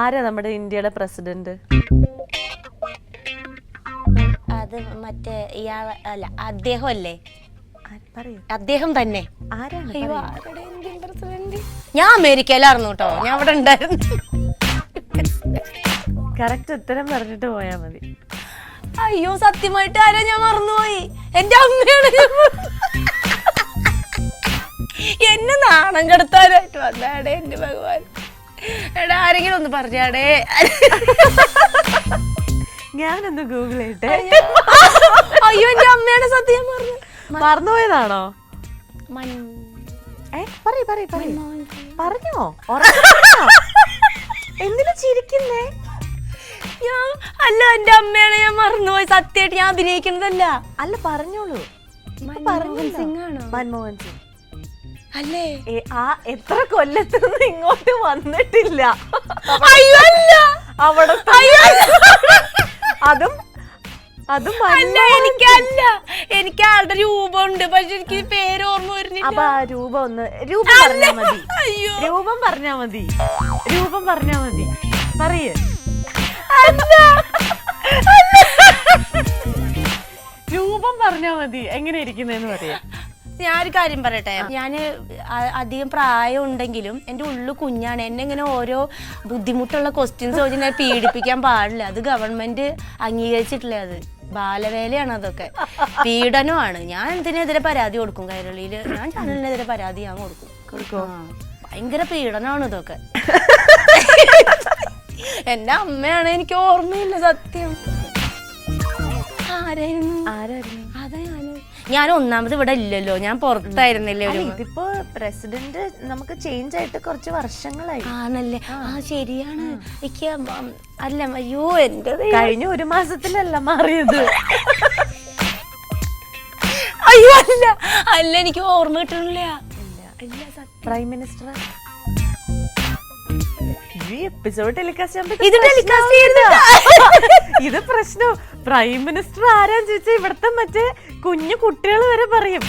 ആരാ നമ്മുടെ ഇന്ത്യയുടെ പ്രസിഡന്റ്? അത് മറ്റേ ഇയാൾ അല്ല അദ്ദേഹം അല്ലേ പറയൂ? അദ്ദേഹം തന്നെ. ആരാണ് അയ്യോ. ആരുടെ ഇന്ത്യൻ പ്രസിഡന്റ്? ഞാൻ അമേരിക്കയിലായിരുന്നു കേട്ടോ. ഞാൻ അവിടെ ഉണ്ടായിരുന്നു. കറക്റ്റ് ഉത്തരം പറഞ്ഞിട്ട് പോയാ മതി. അയ്യോ സത്യമായിട്ട് ആരാ? ഞാൻ മറന്നുപോയി. എന്റെ അമ്മയാണ് ഞാൻ മറന്നു. എന്നെ നാണം കെടുത്താനായിട്ട് വന്നാടേ എന്റെ ഭഗവാൻ. എടാ ആരെങ്കിലും ഒന്ന് പറഞ്ഞാടേ? ഞാനൊന്ന് ഗൂഗിൾ ചെയ്യട്ടെ. അയ്യോ എന്റെ അമ്മയാണ് സത്യം പറഞ്ഞു മറന്നുപോയതാണോ? മൻ ഏ പറയൂ പറയൂ പറയൂ. പറഞ്ഞോ? എന്തിനു ചിരിക്കുന്നേ? ഞാൻ അല്ല എന്റെ അമ്മയാണ് ഞാൻ മറന്നുപോയി സത്യമായിട്ട് ഞാൻ അഭിനയിക്കുന്നതല്ല. അല്ല പറഞ്ഞോളൂ. മൻമോഹൻ. സിംഗ് ആണോ? മൻമോഹൻ സിംഗ്. അല്ലേ? ആ എത്ര കൊല്ലത്തുനിന്ന് ഇങ്ങോട്ട് വന്നിട്ടില്ല. അവിടെ അതും അതും എനിക്കല്ല എനിക്ക് ആളുടെ രൂപമുണ്ട് പക്ഷെ എനിക്ക് പേര് ഓർമ്മ വരുന്നില്ല. അപ്പൊ ആ രൂപം ഒന്ന് രൂപം പറഞ്ഞാ മതി. രൂപം പറഞ്ഞാ മതി. രൂപം പറഞ്ഞാ മതി. പറയേ. രൂപം പറഞ്ഞാ മതി. എങ്ങനെ ഇരിക്കുന്നെന്ന് പറയാ. ഞാനൊരു കാര്യം പറയട്ടെ? ഞാൻ അധികം പ്രായം ഉണ്ടെങ്കിലും എന്റെ ഉള്ളു കുഞ്ഞാണ്. എന്നെ ഇങ്ങനെ ഓരോ ബുദ്ധിമുട്ടുള്ള ക്വസ്റ്റ്യൻസ് ചോദിച്ച് ഞാൻ പീഡിപ്പിക്കാൻ പാടില്ല. അത് ഗവൺമെന്റ് അംഗീകരിച്ചിട്ടില്ല അത്. ബാലവേലയാണ് അതൊക്കെ. പീഡനമാണ്. ഞാൻ എന്തിനെതിരെ പരാതി കൊടുക്കും? കൈരളിയിൽ ഞാൻ ചാനലിനെതിരെ പരാതി ഞാൻ കൊടുക്കും. ഭയങ്കര പീഡനമാണ് ഇതൊക്കെ. എന്റെ അമ്മയാണ് എനിക്ക് ഓർമ്മയില്ല സത്യം. ആരായിരുന്നു? ആരായിരുന്നു? അതാ ഞാൻ. ഞാൻ ഒന്നാമത് ഇവിടെ ഇല്ലല്ലോ. ഞാൻ പുറത്തായിരുന്നില്ലേ ഒരു ഇതിപ്പോ പ്രസിഡന്റ് നമുക്ക് ചേഞ്ച് ആയിട്ട് കുറച്ച് വർഷങ്ങളായി. ആണല്ലേ? ആ. ശരിയാണ്. എനിക്ക് അല്ല അയ്യോ എന്റെ കഴിഞ്ഞ ഒരു മാസത്തിലല്ല മാറിയത്. അയ്യോ അല്ല. അല്ല എനിക്ക് ഓർമ്മ കിട്ടണില്ല. പ്രൈം മിനിസ്റ്റർ ഈ എപ്പിസോഡ് ടെലികാസ്റ്റ് ഇത് ടെലികാസ്റ്റ്. ഇത് പ്രശ്നം. പ്രൈം മിനിസ്റ്റർ ആരാന്ന് ചോദിച്ചാൽ ഇവിടുത്തെ മറ്റേ കുഞ്ഞു കുട്ടികൾ വരെ പറയും.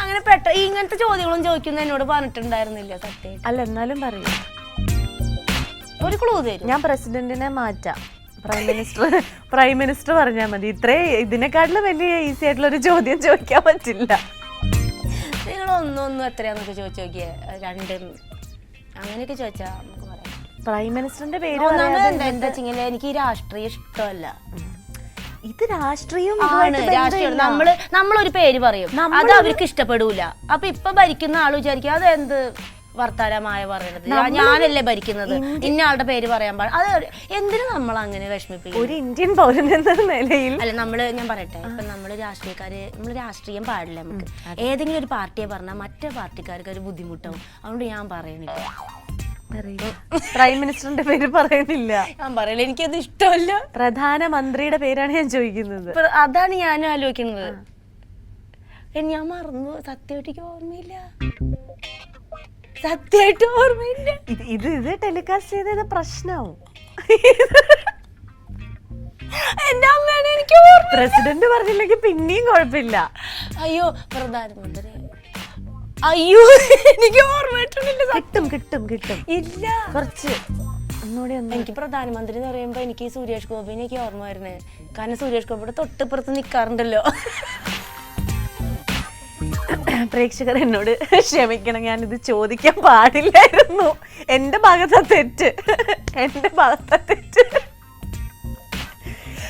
അങ്ങനെ പെട്ട ഇങ്ങനത്തെ ചോദ്യങ്ങളും ചോദിക്കുന്ന എന്നോട് പറഞ്ഞിട്ടുണ്ടായിരുന്നില്ല സത്യം അല്ല എന്നാലും പറയും. ഒരു ക്ലൂ തരും. ഞാൻ പ്രസിഡന്റിനെ മാറ്റാം. പ്രൈം മിനിസ്റ്റർ പ്രൈം മിനിസ്റ്റർ പറഞ്ഞാൽ മതി. ഇത്രേ ഇതിനെക്കാട്ടിലും വലിയ ഈസി ആയിട്ടുള്ള ഒരു ചോദ്യം ചോദിക്കാൻ പറ്റില്ല. നിങ്ങൾ ഒന്നൊന്നും എത്രയാന്നൊക്കെ ചോദിച്ചു നോക്കിയേ? രണ്ട് അങ്ങനെയൊക്കെ ചോദിച്ചാൽ നമുക്ക് പ്രൈം മിനിസ്റ്ററിന്റെ പേര് ഒന്നാമത് പറയാതെ എന്താ എന്താ വെച്ചെങ്കിൽ എനിക്ക് ഈ രാഷ്ട്രീയ ഇഷ്ടമല്ല. ഇത് രാഷ്ട്രീയം ആണ് രാഷ്ട്രീയം. നമ്മൾ നമ്മളൊരു പേര് പറയും. അത് അവർക്ക് ഇഷ്ടപ്പെടൂല. അപ്പൊ ഇപ്പൊ ഭരിക്കുന്ന ആൾ വിചാരിക്കും അതെന്ത് എന്ത് വർത്താനമായ പറയണത് ഞാനല്ലേ ഭരിക്കുന്നത്. ഇന്ന ആളുടെ പേര് പറയാൻ പാടില്ല. അത് എന്തിനു നമ്മൾ അങ്ങനെ വിഷമിപ്പിക്കും ഒരു ഇന്ത്യൻ പൗരൻ എന്ന നിലയിൽ അല്ല നമ്മൾ ഞാൻ പറയട്ടെ. ഇപ്പൊ നമ്മൾ രാഷ്ട്രീയക്കാര് നമ്മൾ രാഷ്ട്രീയം പാടില്ല നമുക്ക്. ഏതെങ്കിലും ഒരു പാർട്ടിയെ പറഞ്ഞാൽ മറ്റേ പാർട്ടിക്കാർക്ക് ഒരു ബുദ്ധിമുട്ടാവും. അതുകൊണ്ട് ഞാൻ പറയണില്ല. പ്രൈം മിനിസ്റ്ററിന്റെ പേര് പറയുന്നില്ല. ഞാൻ പറയില്ല എനിക്കത് ഇഷ്ടമല്ല. പ്രധാനമന്ത്രിയുടെ പേരാണ് ഞാൻ ചോദിക്കുന്നത്. അതാണ് ഞാനും ആലോചിക്കുന്നത്. ഞാൻ മറന്നു. സത്യമായിട്ട് ഓർമ്മയില്ല. സത്യമായിട്ട് ഓർമ്മയില്ല. ഇത് ഇത് ടെലികാസ്റ്റ് ചെയ്തത് പ്രശ്നവും. എന്റെ അമ്മയാണ് എനിക്ക് പ്രസിഡന്റ് പറഞ്ഞില്ലെങ്കിൽ പിന്നെയും കുഴപ്പമില്ല. അയ്യോ പ്രധാനമന്ത്രി. അയ്യോ എനിക്ക് ഓർമ്മ കിട്ടും കിട്ടും കിട്ടും. ഇല്ല. കുറച്ച്. ഒന്നുകൂടി ഒന്ന്. എനിക്ക് പ്രധാനമന്ത്രി എന്ന് പറയുമ്പോ എനിക്ക് സുരേഷ് ഗോപിനെ എനിക്ക് ഓർമ്മ വരുന്നത് കാരണം സുരേഷ് ഗോപിയുടെ തൊട്ടിപ്പുറത്ത് നിൽക്കാറുണ്ടല്ലോ പ്രേക്ഷകർ എന്നോട് ക്ഷമിക്കണം ഞാൻ ഇത് ചോദിക്കാൻ പാടില്ലായിരുന്നു. എന്റെ ഭാഗത്തെ തെറ്റ്. എന്റെ ഭാഗത്തെ തെറ്റ്.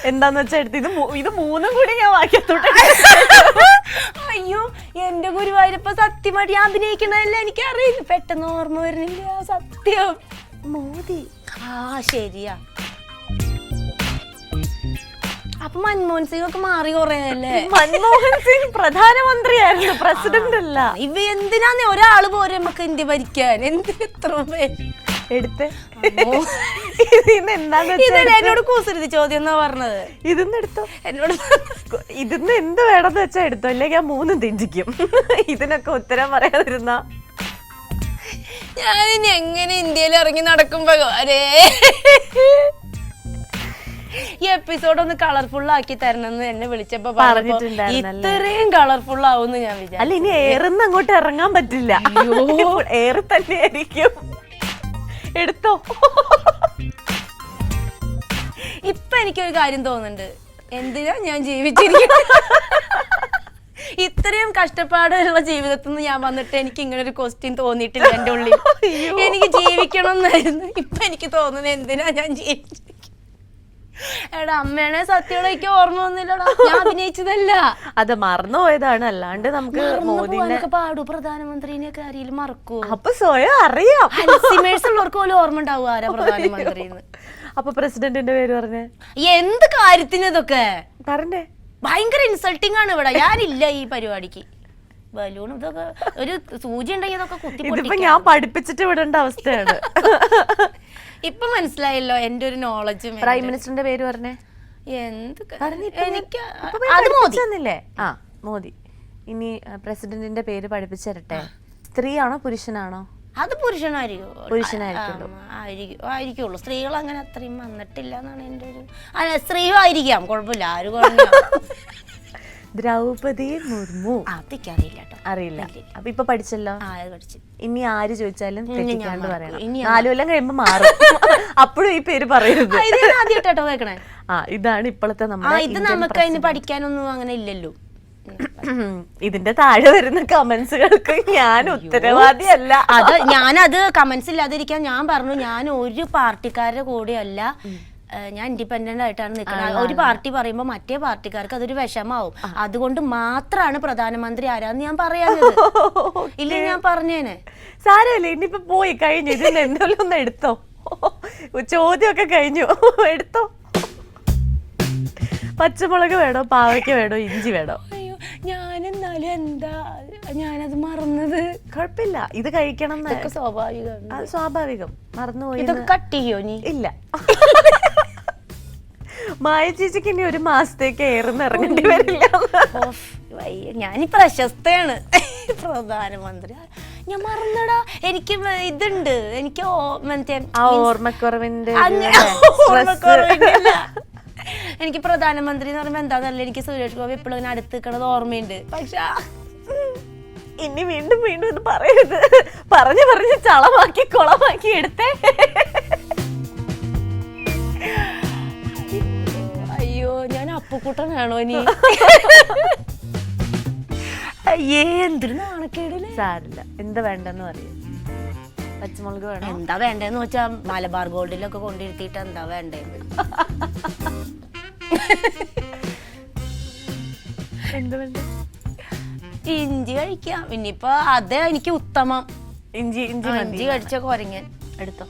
എന്താന്ന് വെച്ചാൽ എടുത്ത് ഇത് മൂ- ഇത് മൂന്നും കൂടി ഞാൻ വാക്യത്തോട്ട് അയ്യോ എന്റെ ഗുരുവായൂരപ്പ സത്യമായിട്ട് ഞാൻ അഭിനയിക്കണതല്ല എനിക്ക് അറിയില്ല പെട്ടെന്ന് ഓർമ്മ വരുന്നില്ല സത്യം. മോദി. ആ ശരിയാ. അപ്പൊ മൻമോഹൻ സിംഗ് ഒക്കെ മാറി കൊറേയല്ലേ മൻമോഹൻ സിംഗ് പ്രധാനമന്ത്രിയായിരുന്നു പ്രസിഡന്റ് അല്ല. ഇവ എന്തിനാന്ന് ഒരാൾ പോരെ നമുക്ക് ഇന്ത്യ ഭരിക്കാൻ? എന്തിനെത്ര പേര്? എടുത്ത്. എന്നോട് കൂസരുത് ചോദ്യം എന്നാ പറഞ്ഞത്? ഇതിന്ന് എടുത്തോ? എന്നോട് ഇതിന്ന് എന്ത് വേണമെന്ന് വെച്ചാ എടുത്തോ? അല്ലെങ്കിൽ ഞാൻ മൂന്നും തിഞ്ചിക്കും. ഇതിനൊക്കെ ഉത്തരം പറയാതിരുന്ന. ഞാൻ ഇനി എങ്ങനെ ഇന്ത്യയിൽ ഇറങ്ങി നടക്കും ഭഗവാനേ ഈ എപ്പിസോഡ് ഒന്ന് കളർഫുൾ ആക്കി തരണമെന്ന് എന്നെ വിളിച്ചപ്പോ ഇത്രയും കളർഫുൾ ആവും ഞാൻ വിചാരിച്ചു. അല്ല ഇനി ഏറുന്ന് അങ്ങോട്ട് ഇറങ്ങാൻ പറ്റില്ല. ഏറ് തന്നെയായിരിക്കും. എടുത്തോ? ഇപ്പൊ എനിക്കൊരു കാര്യം തോന്നുന്നുണ്ട്. എന്തിനാ ഞാൻ ജീവിച്ചിരിക്കുന്നത്? ഇത്രയും കഷ്ടപ്പാടുള്ള ജീവിതത്തിൽ നിന്ന് ഞാൻ വന്നിട്ട് എനിക്ക് ഇങ്ങനെ ഒരു ക്വസ്റ്റ്യൻ തോന്നിയിട്ടില്ല എന്റെ ഉള്ളിൽ. എനിക്ക് ജീവിക്കണം എന്നായിരുന്നു ഇപ്പൊ എനിക്ക് തോന്നുന്നത് എന്തിനാ ഞാൻ ജീവിച്ചിരിക്കുന്നത് എടാ അമ്മയാണെ സത്യയുടെ എനിക്ക് ഓർമ്മ വന്നില്ലടാ. ഞാൻ അഭിനയിച്ചതല്ല. അത് മറന്നുപോയതാണ്. അല്ലാണ്ട് നമുക്ക് മോദിനെ പാടു. പ്രധാനമന്ത്രിനെ കാര്യം മറക്കൂ അപ്പൊ സ്വയം അറിയാം. അൽസിമേഴ്സ് ഉള്ളവർക്ക് പോലും ഓർമ്മ ഉണ്ടാവും ആരാ പ്രധാനമന്ത്രി അപ്പൊ പ്രസിഡന്റിന്റെ പേര് പറഞ്ഞേ? എന്ത് കാര്യത്തിന് ഇതൊക്കെ? പറഞ്ഞേ. ഭയങ്കര ഇൻസൾട്ടിങ് ആണ് ഇവിടെ. ഞാനില്ല ഈ പരിപാടിക്ക്. ബലൂൺ ഇതൊക്കെ ഒരു സൂചി ഉണ്ടെങ്കിൽ ഇതൊക്കെ കുത്തി ഞാൻ പഠിപ്പിച്ചിട്ട് വിടേണ്ട അവസ്ഥയാണ്. ഇപ്പൊ മനസ്സിലായല്ലോ എന്റെ ഒരു നോളജും പ്രൈം മിനിസ്റ്ററിന്റെ പേര് പറഞ്ഞേ? എന്ത് എനിക്ക് അത് മോദി. തന്നില്ലേ ആ മോദി. ഇനി പ്രസിഡന്റിന്റെ പേര് പഠിപ്പിച്ചു തരട്ടെ സ്ത്രീയാണോ പുരുഷനാണോ? അത് പുരുഷനായിരിക്കും. ആയിരിക്കുള്ളൂ. സ്ത്രീകൾ അങ്ങനെ അത്രയും വന്നിട്ടില്ല എന്നാണ് എന്റെ ഒരു സ്ത്രീയും ആയിരിക്കാം കുഴപ്പമില്ല. ആരും പറഞ്ഞു ദ്രൗപതി മുർമു. അറിയില്ല കേട്ടോ അറിയില്ല. അപ്പൊ ഇപ്പൊ പഠിച്ചല്ലോ? ആ അത് പഠിച്ചു. ഇനി ആര് ചോദിച്ചാലും തെറ്റിക്കാണ്ട് മറക്കും. പറയണം. നാലു കൊല്ലം കഴിയുമ്പോ മാറും. അപ്പോഴും ഈ പേര് പറയരുത്. ആ, ഇത് ഞാൻ ആദ്യമായിട്ടോ കേൾക്കണേ. ആ ഇതാണ് ഇപ്പോഴത്തെ നമ്മുടെ ഇത് നമുക്ക് അതിന് പഠിക്കാനൊന്നും അങ്ങനെ ഇല്ലല്ലോ. ഇതിന്റെ താഴെ വരുന്ന കമന്റ്സുകൾക്ക് ഞാൻ ഉത്തരവാദിയല്ല. അത് ഞാനത് കമന്റ്സ് ഇല്ലാതിരിക്കാൻ ഞാൻ പറഞ്ഞു. ഞാൻ ഒരു പാർട്ടിക്കാരുടെ കൂടെയല്ല. ഞാൻ ഇൻഡിപെൻഡന്റ് ആയിട്ടാണ് നിൽക്കുന്നത് ഒരു പാർട്ടി പറയുമ്പോൾ മറ്റേ പാർട്ടിക്കാർക്ക് അതൊരു വിഷമാവും. അതുകൊണ്ട് മാത്രമാണ് പ്രധാനമന്ത്രി ആരാന്ന് ഞാൻ പറയാഞ്ഞത്. ഇല്ല ഞാൻ പറഞ്ഞേനെ? സാരമില്ല ഇനിയിപ്പോ പോയി കഴിഞ്ഞു. ഇതിന് എന്തെങ്കിലും ഒന്ന് എടുത്തോ. ചോദ്യമൊക്കെ കഴിഞ്ഞു. എടുത്തോ. പച്ചമുളക് വേണോ? പാവയ്ക്ക വേണോ? ഇഞ്ചി വേണോ? അയ്യോ ഞാൻ എന്നാലും എന്താ? ഞാനത് മറന്നത്. കുഴപ്പമില്ല. ഇത് കഴിക്കണം സ്വാഭാവികം സ്വാഭാവികം. മറന്നുപോയി ഇതൊക്കെ കട്ട് ചെയ്യോ നീ ഇല്ല. മായ ചേച്ചിക്ക് ഇനി ഒരു മാസത്തേക്ക് ഏറുന്ന് ഇറങ്ങേണ്ടി വരില്ല. ഞാൻ പ്രശസ്തയാണ്. പ്രധാനമന്ത്രി. ഞാൻ മറന്നടാ. എനിക്ക് ഇതുണ്ട്. എനിക്ക് മറ്റേ ഓർമ്മക്കുറവിന്റെ. എനിക്ക് പ്രധാനമന്ത്രി എന്ന് പറയുമ്പോ എന്താന്നല്ല എനിക്ക് സുരേഷ് ഗോപി എപ്പോഴും ഇങ്ങനെ അടുത്ത് നിൽക്കണത് ഓർമ്മയുണ്ട്. പക്ഷെ ഇനി വീണ്ടും വീണ്ടും ഇത് പറയരുത്. പറഞ്ഞു പറഞ്ഞ് ചളമാക്കി കുളമാക്കി എടുത്തേ. അപ്പുക്കുട്ടനാണോ ഇനി അയ്യേ എന്തൊരു നാണക്കേടില്ലേ സാരില്ല. എന്താ വേണ്ടെന്ന് പറയും. പച്ചമുളക് വേണോ? എന്താ വേണ്ടേന്ന് വെച്ചാ മലബാർ ഗോൾഡിലൊക്കെ കൊണ്ടിരുത്തിയിട്ട് എന്താ വേണ്ടേ എന്ത് വേണ്ട? ഇഞ്ചി കഴിക്കാം. ഇനിയിപ്പോ അതേ എനിക്ക് ഉത്തമം. ഇഞ്ചി ഇഞ്ചി ഇഞ്ചി കഴിച്ച കൊരങ്ങൻ എടുത്തോ.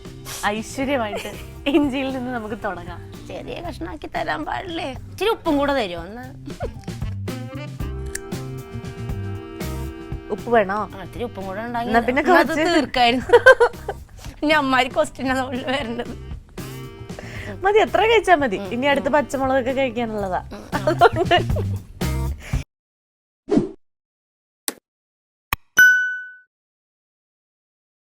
ഐശ്വര്യമായിട്ട് ഇഞ്ചിയിൽ നിന്ന് നമുക്ക് തുടങ്ങാം. ചെറിയ കഷ്ണാക്കി തരാൻ പാടില്ലേ? ഇച്ചിരി ഉപ്പും കൂടെ തരുമോ ഒന്ന്? ഉപ്പ് വേണോ? ഇത്തിരി ഉപ്പും കൂടെ എന്നാ പിന്നെ തീർക്കായിരുന്നു. ഇനി അമ്മാരി ക്വസ്റ്റ്യൻ അതുകൊണ്ട് വരേണ്ടത്. മതി എത്ര കഴിച്ചാ മതി. ഇനി അടുത്ത പച്ചമുളകൊക്കെ കഴിക്കാനുള്ളതാ. അതുകൊണ്ട്